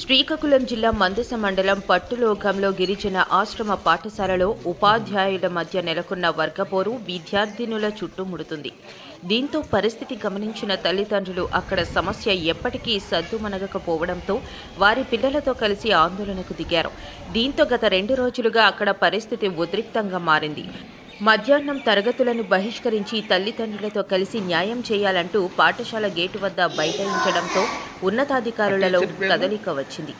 శ్రీకాకుళం జిల్లా మందస మండలం పట్టులోకంలో గిరిజన ఆశ్రమ పాఠశాలలో ఉపాధ్యాయుల మధ్య నెలకొన్న వర్గపోరు విద్యార్థినుల చుట్టుముడుతుంది దీంతో పరిస్థితి గమనించిన తల్లిదండ్రులు అక్కడ సమస్య ఎప్పటికీ సద్దుమనగకపోవడంతో వారి పిల్లలతో కలిసి ఆందోళనకు దిగారు. దీంతో గత రెండు రోజులుగా అక్కడ పరిస్థితి ఉద్రిక్తంగా మారింది. మధ్యాహ్నం తరగతులను బహిష్కరించి తల్లిదండ్రులతో కలిసి న్యాయం చేయాలంటూ పాఠశాల గేటు వద్ద బైఠాయించడంతో ఉన్నతాధికారులలో కదలిక వచ్చింది.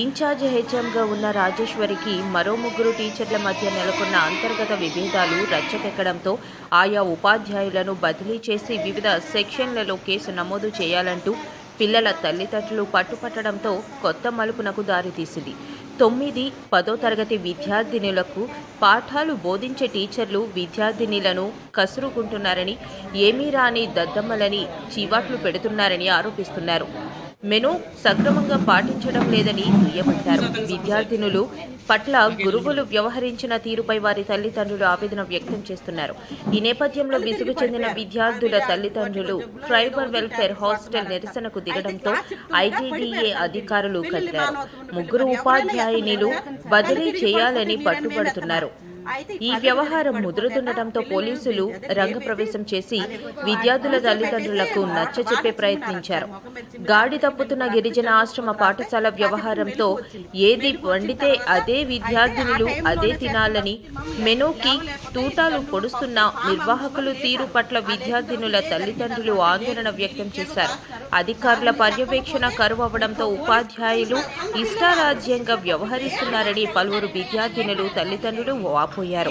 ఇన్ఛార్జ్ హెచ్ఎంగా ఉన్న రాజేశ్వరికి మరో ముగ్గురు టీచర్ల మధ్య నెలకొన్న అంతర్గత విభేదాలు రచ్చకెక్కడంతో ఆయా ఉపాధ్యాయులను బదిలీ చేసి వివిధ సెక్షన్లలో కేసు నమోదు చేయాలంటూ పిల్లల తల్లిదండ్రులు పట్టుపట్టడంతో కొత్త మలుపునకు దారితీసింది. తొమ్మిది పదో తరగతి విద్యార్థినులకు పాఠాలు బోధించే టీచర్లు విద్యార్థినిలను కసురుకుంటున్నారని ఏమీ రాని దద్దమ్మలని చీవాట్లు పెడుతున్నారని ఆరోపిస్తున్నారు. మెను సక్రమంగా పాటించడం లేదని దుయ్యబట్టారు. విద్యార్థినులు పట్ల గురువులు వ్యవహరించిన తీరుపై వారి తల్లిదండ్రులు ఆవేదన వ్యక్తం చేస్తున్నారు. ఈ నేపథ్యంలో విసుగు చెందిన విద్యార్థుల తల్లిదండ్రులు ట్రైబల్ వెల్ఫేర్ హాస్టల్ నిరసనకు దిగడంతో ఐటీడీఏ అధికారులు కలిగారు ముగ్గురు ఉపాధ్యాయునిలు బదిలీ చేయాలని పట్టుబడుతున్నారు. ఈ వ్యవహారం ముదురుతుండటంతో పోలీసులు రంగప్రవేశం చేసి విద్యార్థుల తల్లిదండ్రులకు నచ్చచెప్పే ప్రయత్నించారు. గాడి తప్పుతున్న గిరిజన ఆశ్రమ పాఠశాల వ్యవహారంతో ఏది వండితే అదే విద్యార్థినులు అదే తినాలని మెనూకి తూటాలు పొడుస్తున్న నిర్వాహకులు తీరు పట్ల విద్యార్థినుల తల్లిదండ్రులు ఆందోళన వ్యక్తం చేశారు. అధికారుల పర్యవేక్షణ కరువవడంతో ఉపాధ్యాయులు ఇష్టారాజ్యంగా వ్యవహరిస్తున్నారని పలువురు విద్యార్థినులు తల్లిదండ్రులు వాపోయారు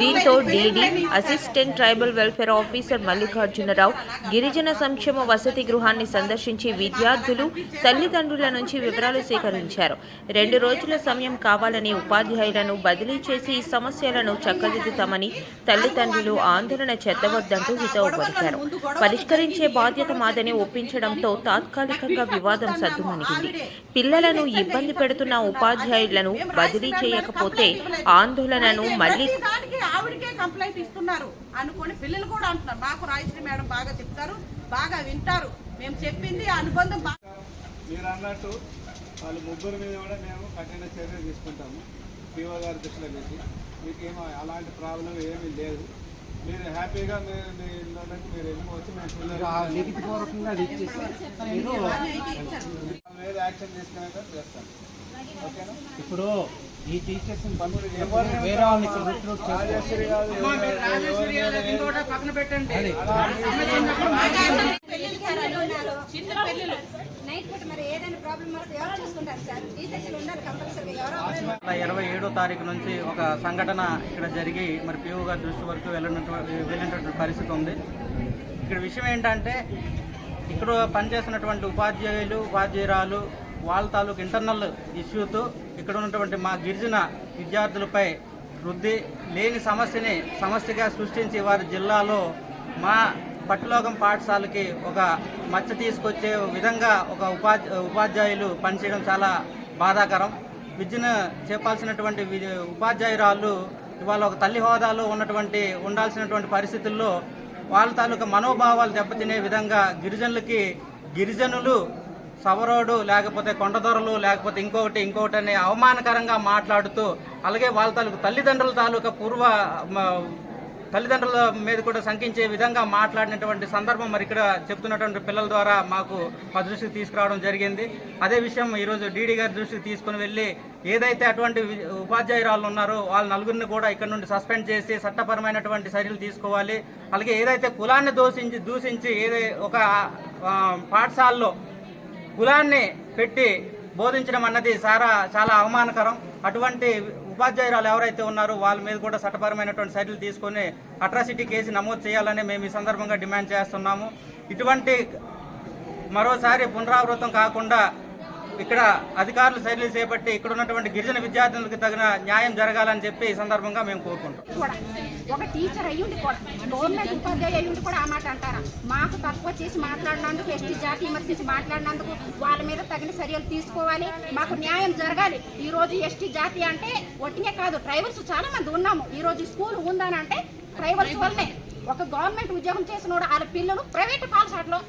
దీంతో DD assistant tribal welfare officer Mallikarjunarao గిరిజన సంక్షేమ వసతి గృహాన్ని సందర్శించి విద్యార్థులు తల్లిదండ్రుల నుంచి వివరాలు సేకరించారు. రెండు రోజుల సమయం కావాలని ఉపాధ్యాయులను బదిలీ చేసి ఈ సమస్యలను చక్కదిద్దుతామని తల్లిదండ్రులు ఆందోళన చెద్దవద్దంటూ హితవు పలికారు పరిష్కరించే బాధ్యత మాదని ఒప్పించడంతో తాత్కాలికంగా వివాదం సద్దుమణిగింది. పిల్లలను ఇబ్బంది పెడుతున్న ఉపాధ్యాయులను బదిలీ చేయకపోతే ఆందోళనను మళ్ళీ దానికి ఆవిడకే కంప్లైంట్ ఇస్తున్నారు. అనుకోని పిల్లలు కూడా అంటున్నారు. మాకు రాజశ్రీ మేడం బాగా చెప్తారు బాగా వింటారు. మేము చెప్పింది ఆ అనుబంధం బాగా మీరు అన్నట్టు వాళ్ళు ముగ్గురు మీద కూడా మేము కఠిన చర్య తీసుకుంటాము. పీఓ గారి దృష్టిలో పెట్టి. మీకు ఏమో అలాంటి ప్రాబ్లం ఏమీ లేదు. మీరు హ్యాపీగా మీరు మీ ఇళ్ళకి మీరు వెళ్ళిపోవచ్చు మేము మీద యాక్షన్ తీసుకునేట చేస్తాం ఓకేనా? ఇప్పుడు ఈ టీచర్స్ వేరే రిక్రూట్ ఇరవై ఏడో తారీఖు నుంచి ఒక సంఘటన ఇక్కడ జరిగి మరి పిఓ గారి దృష్టి వరకు వెళ్ళినటువంటి వెళ్ళినటువంటి పరిస్థితి ఉంది. ఇక్కడ విషయం ఏంటంటే ఇక్కడ పనిచేస్తున్నటువంటి ఉపాధ్యాయులు ఉపాధ్యాయురాలు వాళ్ళ తాలూకు ఇంటర్నల్ ఇష్యూతో ఇక్కడ ఉన్నటువంటి మా గిరిజన విద్యార్థులపై వృద్ధి లేని సమస్యని సమస్యగా సృష్టించి వారి జిల్లాలో మా పట్టులోకం పాఠశాలకి ఒక మచ్చ తీసుకొచ్చే విధంగా ఒక ఉపాధ్యా ఉపాధ్యాయులు పనిచేయడం చాలా బాధాకరం. విద్యను చెప్పాల్సినటువంటి ఉపాధ్యాయురాలు ఇవాళ ఒక తల్లి హోదాలో ఉన్నటువంటి ఉండాల్సినటువంటి పరిస్థితుల్లో వాళ్ళ తాలూకా మనోభావాలు దెబ్బతినే విధంగా గిరిజనులకి గిరిజనులు సవరోడు లేకపోతే కొండదొరలు లేకపోతే ఇంకొకటి ఇంకొకటి అని అవమానకరంగా మాట్లాడుతూ అలాగే వాళ్ళ తాలూకు తల్లిదండ్రుల తాలూకా పూర్వ తల్లిదండ్రుల మీద కూడా శంకించే విధంగా మాట్లాడినటువంటి సందర్భం మరి ఇక్కడ చెప్తున్నటువంటి పిల్లల ద్వారా మాకు మా దృష్టికి తీసుకురావడం జరిగింది. అదే విషయం ఈరోజు డీడీ గారి దృష్టికి తీసుకుని వెళ్ళి ఏదైతే అటువంటి ఉపాధ్యాయురాలు ఉన్నారో వాళ్ళ నలుగురిని కూడా ఇక్కడ నుండి సస్పెండ్ చేసి చట్టపరమైనటువంటి చర్యలు తీసుకోవాలి. అలాగే ఏదైతే కులాన్ని దూషించి దూషించి ఏదై ఒక పాఠశాలలో కులాన్ని పెట్టి బోధించడం అన్నది చాలా చాలా అవమానకరం. అటువంటి ఉపాధ్యాయురాలు ఎవరైతే ఉన్నారో వాళ్ళ మీద కూడా చట్టపరమైనటువంటి చర్యలు తీసుకొని అట్రాసిటీ కేసు నమోదు చేయాలని మేము ఈ సందర్భంగా డిమాండ్ చేస్తున్నాము. ఇటువంటి మరోసారి పునరావృతం కాకుండా ఇక్కడ అధికారులు చర్యలు చేపట్టి ఇక్కడ ఉన్నటువంటి గిరిజన విద్యార్థులకు తగిన న్యాయం జరగాలని చెప్పి ఈ సందర్భంగా మేము కోరుకుంటాం. కూడా ఒక టీచర్ అయ్యుండి కూడా గవర్నమెంట్ ఉపాధ్యాయ అయ్యుండి కూడా ఆ మాట అంటారా? మాకు తక్కువ చేసి మాట్లాడినందుకు ఎస్టీ జాతి విమర్శించి మాట్లాడినందుకు వాళ్ళ మీద తగిన చర్యలు తీసుకోవాలి మాకు న్యాయం జరగాలి. ఈ రోజు ఎస్టీ జాతి అంటే ఒట్టినే కాదు డ్రైవర్స్ చాలా మంది ఉన్నాము. ఈ రోజు స్కూల్ ఉందని అంటే డ్రైవర్స్ వల్లనే. ఒక గవర్నమెంట్ ఉద్యోగం చేసిన వాళ్ళ పిల్లలు ప్రైవేట్ పాఠశాలలో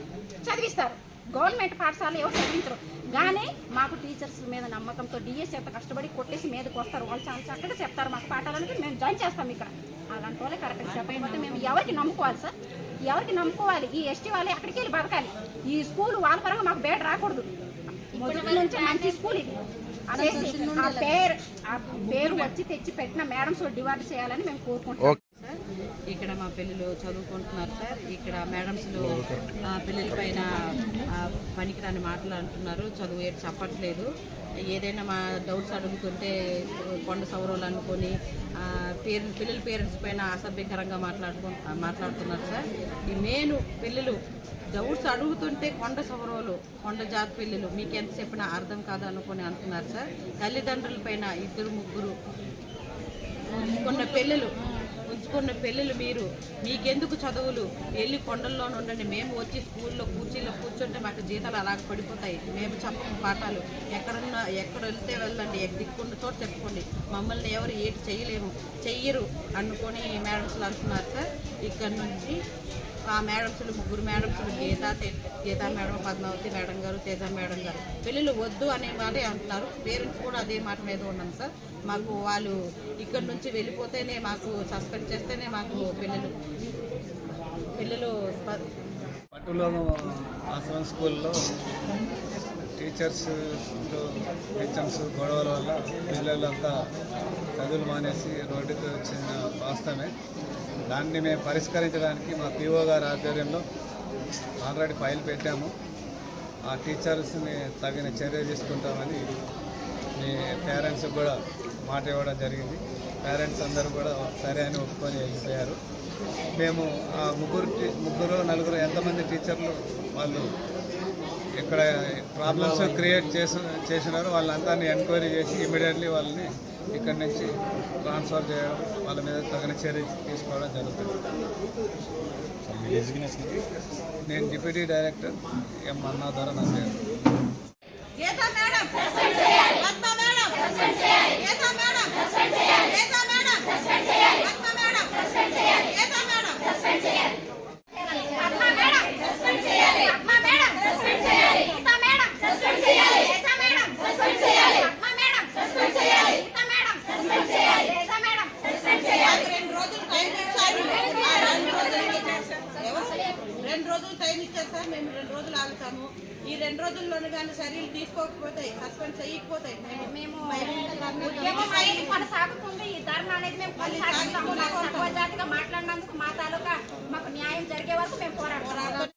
చదివిస్తారు. గవర్నమెంట్ పాఠశాలలో ఎవరు చదివించరు. కానీ మాకు టీచర్స్ మీద నమ్మకంతో డిఎస్ ఎంత కష్టపడి కొట్టేసి మీదకి వస్తారు. వాళ్ళు చాలా చక్కగా చెప్తారు మాకు పాఠాలనికి మేము జాయిన్ చేస్తాం ఇక్కడ. అలాంటి వాళ్ళే కరెక్ట్గా చెప్పకపోతే మేము ఎవరికి నమ్ముకోవాలి సార్? ఎవరికి నమ్ముకోవాలి? ఈ ఎస్టీ వాళ్ళే అక్కడికి వెళ్ళి బతకాలి? ఈ స్కూల్ వాళ్ళ పరంగా మాకు బేడ రాకూడదు. మొదటి నుంచి మంచి స్కూల్ ఇది. అనేసి ఆ పేరు ఆ పేరు వచ్చి తెచ్చి పెట్టిన మేడమ్స్ డివార్డ్ చేయాలని మేము కోరుకుంటున్నాం. సార్ ఇక్కడ మా పిల్లలు చదువుకుంటున్నారు సార్. ఇక్కడ మేడమ్స్లు పిల్లల పైన పనికిరాని మాటలు అంటున్నారు. చదువు ఏడు చెప్పట్లేదు. ఏదైనా మా డౌట్స్ అడుగుతుంటే కొండ సౌరవులు అనుకొని పేరెంట్స్ పేరెంట్ పిల్లల పేరెంట్స్ పైన అసభ్యకరంగా మాట్లాడుకు మాట్లాడుతున్నారు సార్. ఈ మెయిన్ పిల్లలు డౌట్స్ అడుగుతుంటే కొండ సౌరవులు కొండ జాతి పిల్లలు మీకు ఎంత చెప్పినా అర్థం కాదు అనుకొని అంటున్నారు సార్. తల్లిదండ్రుల పైన ఇద్దరు ముగ్గురు కొన్న పిల్లలు ఉంచుకున్న పిల్లలు మీరు మీకెందుకు చదువులు? వెళ్ళి కొండల్లో ఉండండి. మేము వచ్చి స్కూల్లో కూర్చీలో కూర్చుంటే మాకు జీతాలు అలాగ పడిపోతాయి. మేము చెప్పము పాఠాలు. ఎక్కడున్నా ఎక్కడ వెళ్తే వెళ్ళండి. దిక్కున్న చోట చెప్పుకోండి. మమ్మల్ని ఎవరు ఏటి చేయలేము. చెయ్యరు అనుకొని మేడమ్స్లు అంటున్నారు సార్. ఇక్కడ నుంచి ఆ మేడమ్స్లు ముగ్గురు మేడమ్స్లు గీత గీత గీతా మేడం పద్మావతి మేడం గారు తేజ మేడం గారు. పెళ్ళిళ్ళు వద్దు అనే మాటే అంటున్నారు. పేరెంట్స్ కూడా అదే మాట మీద ఉన్నాం సార్. మాకు వాళ్ళు ఇక్కడ నుంచి వెళ్ళిపోతేనే మాకు సస్పెండ్ చేస్తేనే మాకు పిల్లలు పిల్లలు స్ప- ఆశ్రమం స్కూల్లో టీచర్స్ హెచ్ఎంస్ గొడవల వల్ల పిల్లలంతా చదువులు మానేసి రోడ్డుకి వచ్చిన వాస్తవమే. దాన్ని మేము పరిష్కరించడానికి మా పిఓ గారి ఆధ్వర్యంలో ఆల్రెడీ ఫైల్ పెట్టాము. ఆ టీచర్స్ని తగిన చర్య తీసుకుంటామని మీ పేరెంట్స్కి కూడా మాట ఇవ్వడం జరిగింది. పేరెంట్స్ అందరూ కూడా సరే అని ఒప్పుకొని వెళ్ళిపోయారు. మేము ఆ ముగ్గురు ముగ్గురు నలుగురు ఎంతమంది టీచర్లు వాళ్ళు ఇక్కడ ప్రాబ్లమ్స్ క్రియేట్ చేసి చేసినారు వాళ్ళంతా ఎంక్వైరీ చేసి ఇమీడియట్లీ వాళ్ళని ఇక్కడి నుంచి ట్రాన్స్ఫర్ చేయడం వాళ్ళ మీద తగిన చర్య తీసుకోవడం జరుగుతుంది. నేను డిప్యూటీ డైరెక్టర్ ఎం అన్నా ద్వారా నా పేరు Geetha madam Padma madam Geetha madam Geetha madam Padma madam Geetha madam Padma madam suspend చేయాలి పద్మా మేడం సస్పెండ్ చేయాలి గీతా మేడం సస్పెండ్ చేయాలి గీతా మేడం సస్పెండ్ చేయాలి పద్మా మేడం సస్పెండ్ చేయాలి గీతా మేడం సస్పెండ్ చేయాలి గీతా మేడం సస్పెండ్ చేయాలి మాకు రెండు రోజులు టైం ఇచ్చారు ఆ రెండు రోజులు ఎవరు? రెండు రోజులు టైం ఇచ్చారు సార్ మేము రెండు రోజులు ఆగుతాము. ఈ రెండు రోజుల్లోనే కానీ చర్యలు తీసుకోకపోతే సస్పెండ్ చేయకపోతే మేము ఉద్యమం అనేది కొనసాగుతుంది ఈ ధర్నా అనేది మేము కొనసాగిస్తాము. జాతిగా మాట్లాడినందుకు మా తాలూకా మాకు న్యాయం జరిగే వరకు మేము పోరాడతాం